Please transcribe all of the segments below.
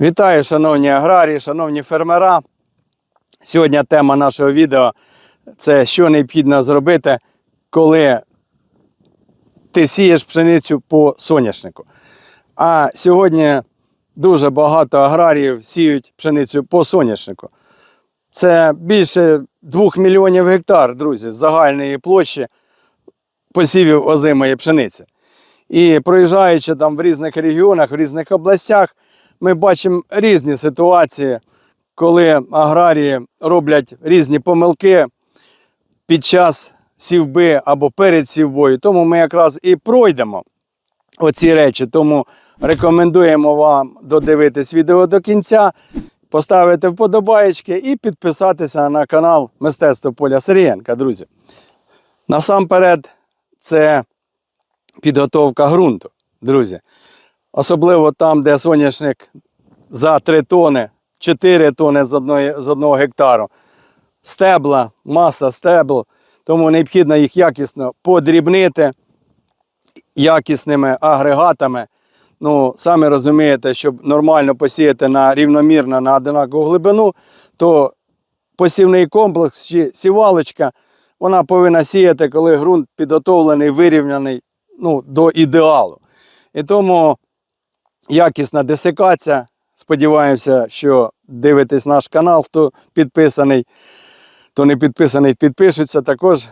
Вітаю, шановні аграрії, шановні фермера. Сьогодні тема нашого відео це що необхідно зробити, коли ти сієш пшеницю по соняшнику. А сьогодні дуже багато аграріїв сіють пшеницю по соняшнику. Це більше 2 мільйонів гектар, друзі, загальної площі посівів озимої пшениці. І проїжджаючи там в різних регіонах, в різних областях, ми бачимо різні ситуації, коли аграрії роблять різні помилки під час сівби або перед сівбою. Тому ми якраз і пройдемо оці речі. Тому рекомендуємо вам додивитись відео до кінця, поставити вподобаєчки і підписатися на канал Мистецтво Поля Сирієнка, друзі. Насамперед, це підготовка ґрунту, друзі. Особливо там, де соняшник за 3 тони, 4 тони з, одної, з одного гектару. Стебла, маса стебл, тому необхідно їх якісно подрібнити якісними агрегатами. Ну, самі розумієте, щоб нормально посіяти на рівномірно на однакову глибину, то посівний комплекс чи сівалочка, вона повинна сіяти, коли ґрунт підготовлений, вирівняний ну, до ідеалу. І тому якісна десикація. Сподіваємося, що дивитесь наш канал, хто підписаний, хто не підписаний, підпишуться. Також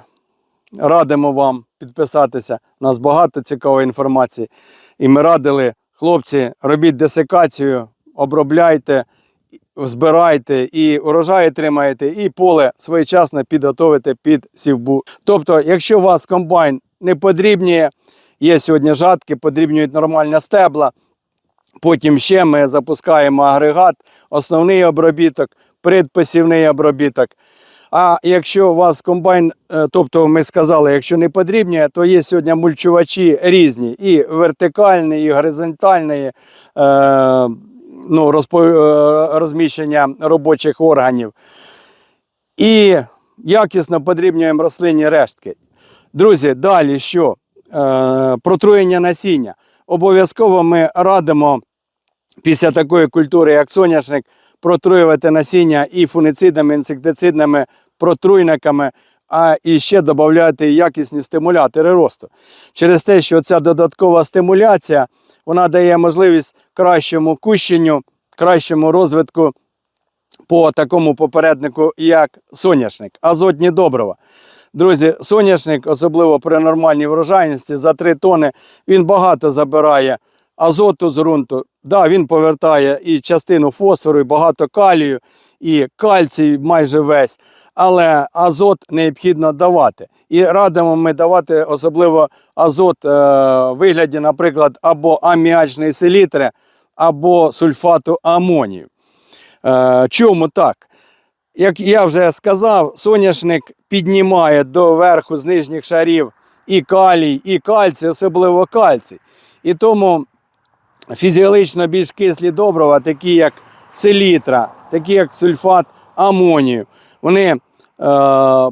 радимо вам підписатися. У нас багато цікавої інформації. І ми радили, хлопці, робіть десикацію, обробляйте, збирайте і урожай тримаєте, і поле своєчасно підготовите під сівбу. Тобто, якщо у вас комбайн не подрібнює, є сьогодні жатки, подрібнюють нормальні стебла. Потім ще ми запускаємо агрегат, основний обробіток, предпосівний обробіток. А якщо у вас комбайн, е, тобто ми сказали, якщо не подрібнює, то є сьогодні мульчувачі різні, і вертикальні, і горизонтальні е, ну, розпо, е, розміщення робочих органів. І якісно подрібнюємо рослинні рештки. Друзі, далі що? Е, протруєння насіння. Обов'язково ми радимо після такої культури, як соняшник, протруювати насіння і фуницидами, інсектицидними протруйниками, а і ще додати якісні стимулятори росту. Через те, що ця додаткова стимуляція вона дає можливість кращому кущенню, кращому розвитку по такому попереднику, як соняшник, азотні добрива. Друзі, соняшник, особливо при нормальній врожайності, за 3 тони він багато забирає азоту з ґрунту. Да, він повертає і частину фосфору, і багато калію, і кальцій майже весь. Але азот необхідно давати. І радимо ми давати особливо азот е, вигляді, наприклад, або аміачної селітри, або сульфату амонію. Е, чому так? Як я вже сказав, соняшник піднімає до верху з нижніх шарів і калій, і кальцій, особливо кальцій. І тому фізіологічно більш кислі добрива, такі як селітра, такі як сульфат амонію, вони е,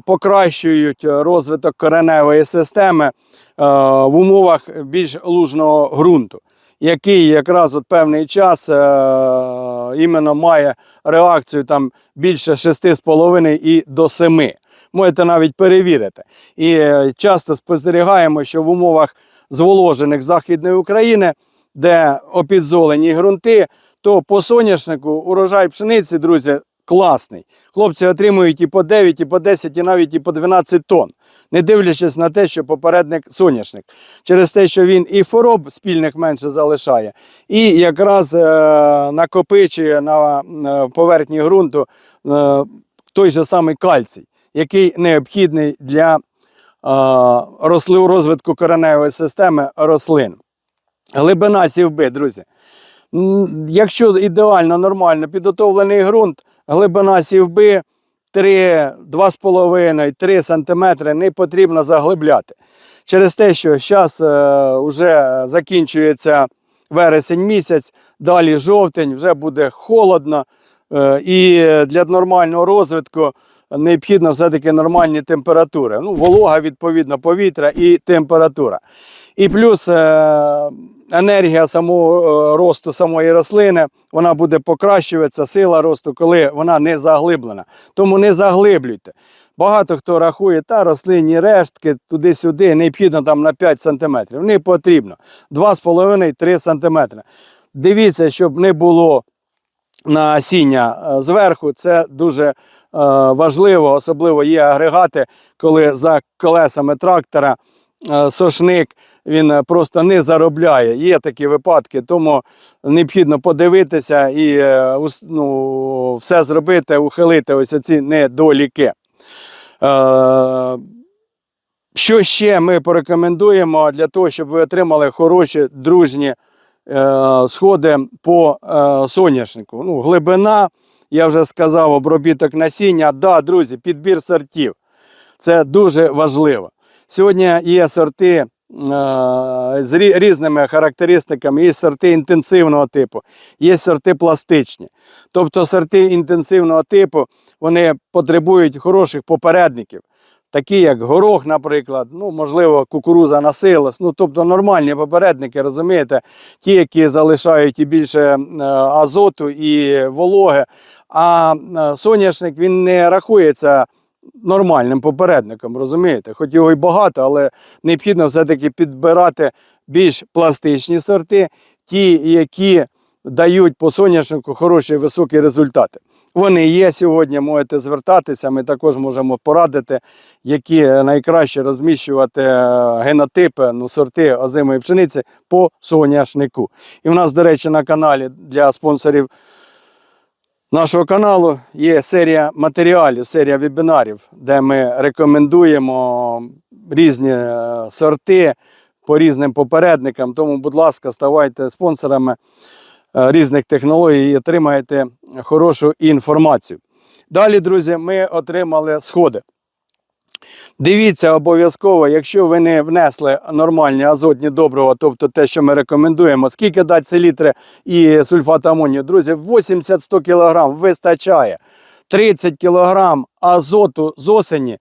покращують розвиток кореневої системи е, в умовах більш лужного ґрунту, який якраз от певний час е, іменно має реакцію там більше 6,5 і до 7. Можете навіть перевірити. І е, часто спостерігаємо, що в умовах зволожених Західної України, де опідзолені ґрунти, то по соняшнику урожай пшениці, друзі, класний. Хлопці отримують і по 9, і по 10, і навіть і по 12 тонн, не дивлячись на те, що попередник соняшник. Через те, що він і хвороб спільних менше залишає, і якраз е, накопичує на е, поверхні ґрунту е, той же самий кальцій, який необхідний для е, розвитку кореневої системи рослин. Глибина сівби, друзі. Якщо ідеально нормально підготовлений ґрунт, глибина сівби 3, 2,5-3 см не потрібно заглибляти. Через те, що зараз вже закінчується вересень місяць, далі жовтень, вже буде холодно. е, І для нормального розвитку необхідно все-таки нормальні температури. Ну, волога, відповідно, повітря і температура. І плюс е, енергія самого е, росту самої рослини вона буде покращуватися, сила росту, коли вона не заглиблена. Тому не заглиблюйте. Багато хто рахує, та рослинні рештки туди-сюди, необхідно там на 5 см. Не потрібно. 2,5-3 см. Дивіться, щоб не було насіння е, зверху. Це дуже е, важливо, особливо є агрегати, коли за колесами трактора сошник він е, просто не заробляє. Є такі випадки, тому необхідно подивитися і е, ну, все зробити, ухилити ось ці недоліки. Е, Що ще ми порекомендуємо для того, щоб ви отримали хороші дружні сходи по соняшнику? Ну, глибина, я вже сказав, обробіток насіння. Да, друзі, підбір сортів. Це дуже важливо. Сьогодні є сорти з різними характеристиками, є сорти інтенсивного типу, є сорти пластичні. Тобто сорти інтенсивного типу вони потребують хороших попередників, такі як горох, наприклад, ну, можливо, кукуруза на силос, ну, тобто нормальні попередники, розумієте, ті, які залишають і більше е, азоту і вологи. А е, соняшник він не рахується нормальним попередником, розумієте? Хоч його й багато, але необхідно все-таки підбирати більш пластичні сорти, ті, які дають по соняшнику хороші високі результати. Вони є сьогодні, можете звертатися. Ми також можемо порадити, які найкраще розміщувати е, генотипи, ну, сорти озимої пшениці по соняшнику. І в нас, до речі, на каналі для спонсорів нашого каналу є серія матеріалів, серія вебінарів, де ми рекомендуємо різні е, сорти по різним попередникам. Тому, будь ласка, ставайте спонсорами е, різних технологій і отримаєте хорошу інформацію. Далі, друзі, ми отримали сходи. Дивіться обов'язково, якщо ви не внесли нормальні азотні добрива, тобто те, що ми рекомендуємо, скільки дати селітри і сульфат амонію, друзі, 80-100 кг вистачає. 30 кг азоту з осені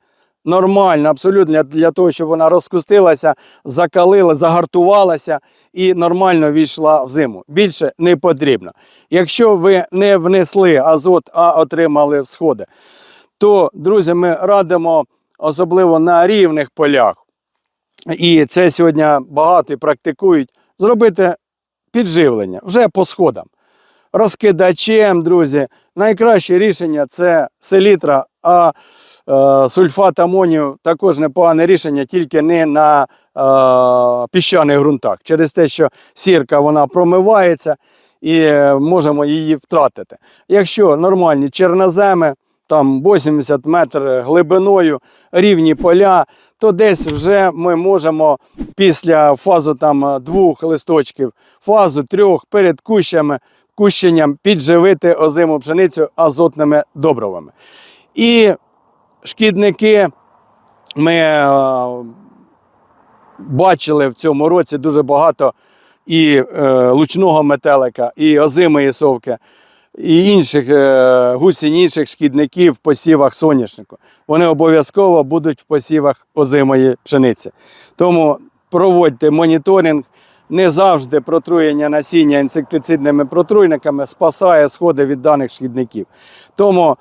нормально, абсолютно для, того, щоб вона розкустилася, закалила, загартувалася і нормально війшла в зиму. Більше не потрібно. Якщо ви не внесли азот, а отримали всходи, то, друзі, ми радимо особливо на рівних полях. І це сьогодні багато практикують. Зробити підживлення вже по сходам. Розкидачем, друзі, найкраще рішення це селітра, а е, сульфат амонію також непогане рішення, тільки не на е, піщаних ґрунтах. Через те, що сірка вона промивається і е, можемо її втратити. Якщо нормальні чорноземи, там 80 метрів глибиною, рівні поля, то десь вже ми можемо після фазу там двох листочків, фазу трьох перед кущами, кущенням підживити озиму пшеницю азотними добривами. І шкідники ми е, бачили в цьому році дуже багато і е, лучного метелика, і озимої совки, і інших е, гусінь, інших шкідників в посівах соняшнику. Вони обов'язково будуть в посівах озимої пшениці. Тому проводьте моніторинг. Не завжди протруєння насіння інсектицидними протруйниками спасає сходи від даних шкідників. Тому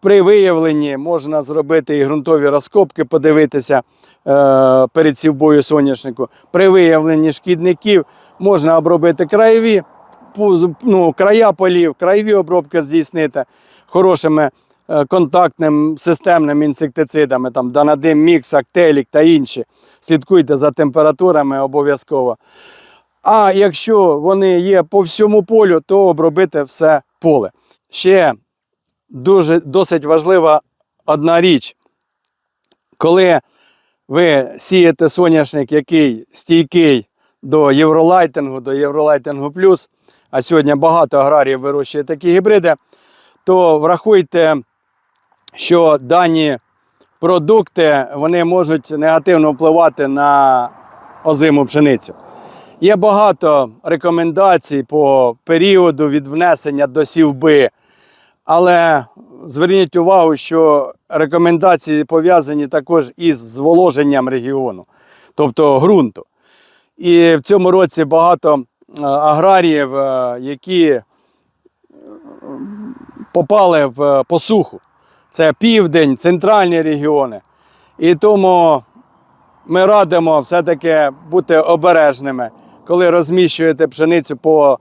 при виявленні можна зробити і ґрунтові розкопки, подивитися е, перед сівбою соняшнику. При виявленні шкідників можна обробити краєві, ну, края полів, краєві обробки здійснити хорошими е, контактним системними інсектицидами, там Данадим, Мікс, Актелік та інші. Слідкуйте за температурами обов'язково. А якщо вони є по всьому полю, то обробити все поле. Ще дуже досить важлива одна річ. Коли ви сієте соняшник, який стійкий до євролайтингу, до євролайтингу плюс, а сьогодні багато аграріїв вирощує такі гібриди, то врахуйте, що дані продукти вони можуть негативно впливати на озиму пшеницю. Є багато рекомендацій по періоду від внесення до сівби. Але зверніть увагу, що рекомендації пов'язані також із зволоженням регіону, тобто ґрунту. І в цьому році багато аграріїв, е, які е, попали в е, посуху. Це південь, центральні регіони. І тому ми радимо все-таки бути обережними, коли розміщуєте пшеницю по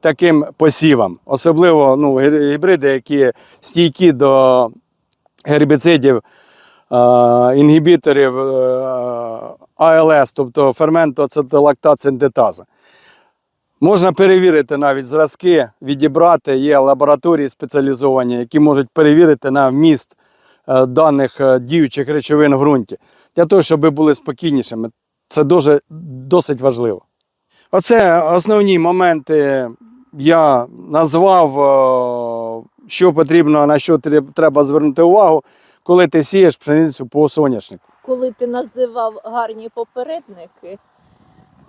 таким посівам. Особливо ну, гібриди, які стійкі до гербіцидів, інгібіторів АЛС, тобто ферментоацетилактат синтетаза. Можна перевірити навіть зразки, відібрати. Є лабораторії спеціалізовані, які можуть перевірити на вміст е, даних е, діючих речовин в ґрунті, для того, щоб були спокійнішими. Це дуже, досить важливо. Оце основні моменти я назвав, е, що потрібно, на що треба звернути увагу, коли ти сієш пшеницю по соняшнику. коли ти називав гарні попередники,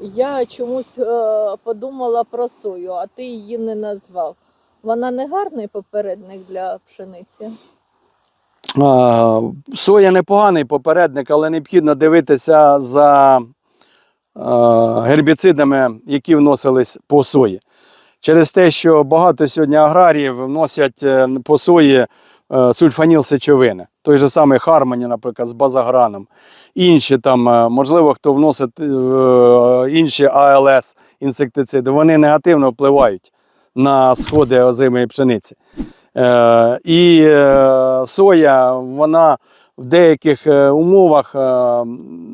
я чомусь е, подумала про сою, а ти її не назвав. Вона не гарний попередник для пшениці. А, Соя непоганий попередник, але необхідно дивитися за а, гербіцидами, які вносились по сої. Через те, що багато сьогодні аграріїв вносять е, по сої е, сульфаніл сечовини. Той же самий Хармоні, наприклад, з базаграном. Інші там, е, можливо, хто вносить е, інші АЛС інсектициди, вони негативно впливають на сходи озимої пшениці. Е, І е, соя, вона в деяких е, умовах, е,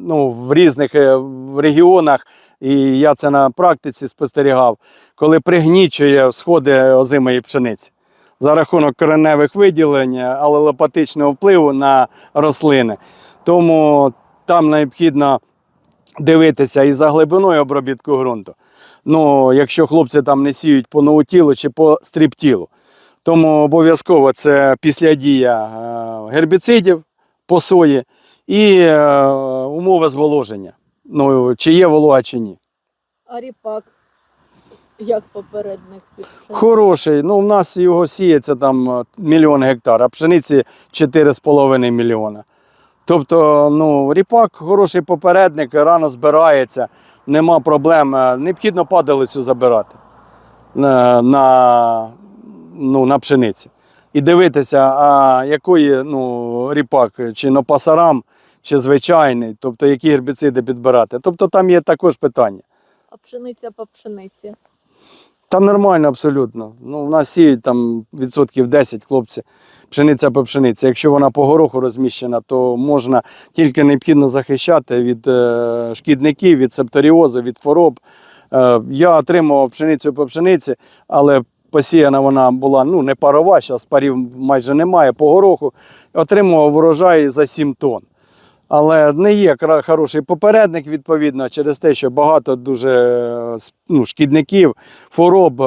ну, в різних е, регіонах, і я це на практиці спостерігав, коли пригнічує сходи озимої пшениці за рахунок кореневих виділень, алелопатичного впливу на рослини. Тому там необхідно дивитися і за глибиною обробітку ґрунту. Ну, якщо хлопці там не сіють по новотілу чи по стріптілу. Тому обов'язково це післядія е, гербіцидів по сої і е, умови зволоження. Ну, чи є волога, чи ні. А ріпак як попередник? Хороший. Ну, в нас його сіється там е, мільйон гектар, а пшениці 4,5 мільйона. Тобто, ну, ріпак хороший попередник, рано збирається, нема проблем. Е, Необхідно падалицю забирати на, на, ну, на пшениці. І дивитися, а якої ну, ріпак, чи нопасарам, чи звичайний, тобто які гербіциди підбирати. Тобто там є також питання. А пшениця по пшениці. Та нормально абсолютно. Ну, у нас сіють там відсотків 10 хлопці. Пшениця по пшениці. Якщо вона по гороху розміщена, то можна тільки необхідно захищати від е, шкідників, від септоріозу, від хвороб. Е, я отримував пшеницю по пшениці, але посіяна вона була ну, не парова, зараз парів майже немає по гороху. Отримував урожай за 7 тонн. Але не є хороший попередник, відповідно, через те, що багато дуже е, ну, шкідників, хвороб,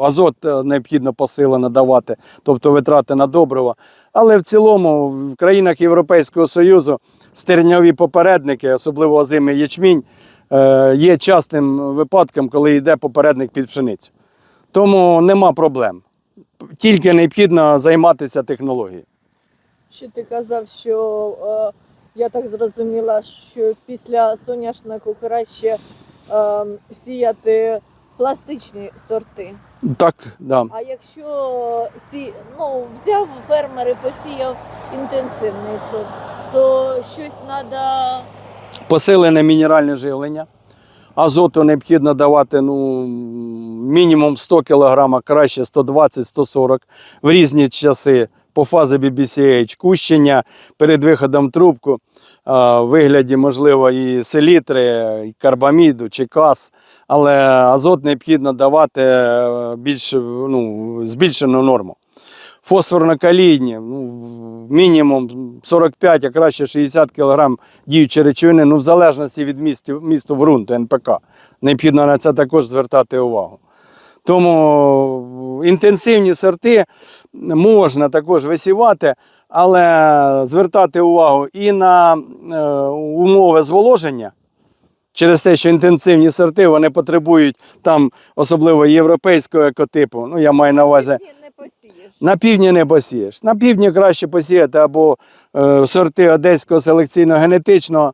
азот е, необхідно посилено давати, тобто витрати на добрива. Але в цілому в країнах Європейського Союзу стерньові попередники, особливо озимий ячмінь, е, є частим випадком, коли йде попередник під пшеницю. Тому нема проблем. Тільки необхідно займатися технологією. Що ти казав, що е, я так зрозуміла, що після соняшнику краще е, сіяти пластичні сорти. Так, да. А якщо сі... ну, взяв фермер і посіяв інтенсивний сорт, то щось треба посилене мінеральне живлення. Азоту необхідно давати ну, мінімум 100 кг, а краще 120-140 в різні часи по фазі BBCH, кущення перед виходом трубку, в вигляді, можливо, і селітри, і карбаміду чи кас. Але азот необхідно давати е, більш ну, збільшену норму. Фосфорно-калійні, ну, мінімум 45, а краще 60 кг діючі речовини, ну, в залежності від місту, місту ґрунту НПК. Необхідно на це також звертати увагу. Тому інтенсивні сорти можна також висівати, але звертати увагу і на е, умови зволоження. Через те, що інтенсивні сорти вони потребують там, особливо європейського екотипу. Ну, я маю на увазі на півдні не посієш. На півдні краще посіяти або е, сорти одеського селекційно-генетичного,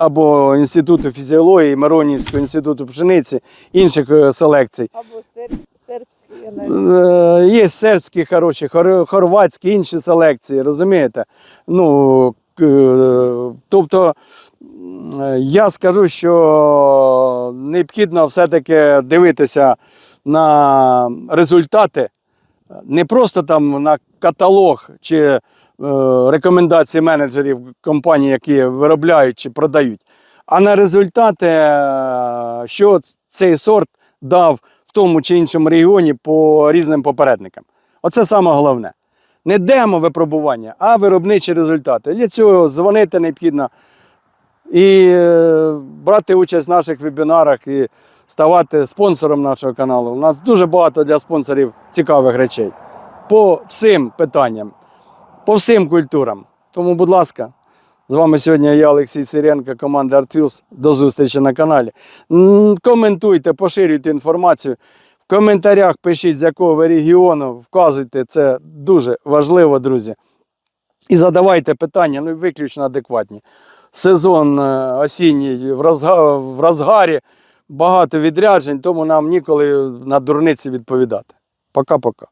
або Інституту фізіології, Миронівського інституту пшениці, інших е, селекцій. Або сер... сербський, я не знаю. Е, Є сербські хороші, хорватські, інші селекції, розумієте? Ну, е, тобто, я скажу, що необхідно все-таки дивитися на результати, не просто там на каталог чи рекомендації менеджерів компаній, які виробляють чи продають, а на результати, е, що цей сорт дав в тому чи іншому регіоні по різним попередникам. Оце саме головне. Не демо випробування, а виробничі результати. Для цього дзвонити необхідно і е, брати участь в наших вебінарах і ставати спонсором нашого каналу. У нас дуже багато для спонсорів цікавих речей по всім питанням, по всім культурам. Тому, будь ласка, з вами сьогодні я, Олексій Сиренко, команда ArtFills. До зустрічі на каналі. Коментуйте, поширюйте інформацію. В коментарях пишіть, з якого ви регіону, вказуйте, це дуже важливо, друзі. І задавайте питання, ну виключно адекватні. Сезон е, осінній в, розга... в розгарі, багато відряджень, тому нам ніколи на дурниці відповідати. Пока-пока.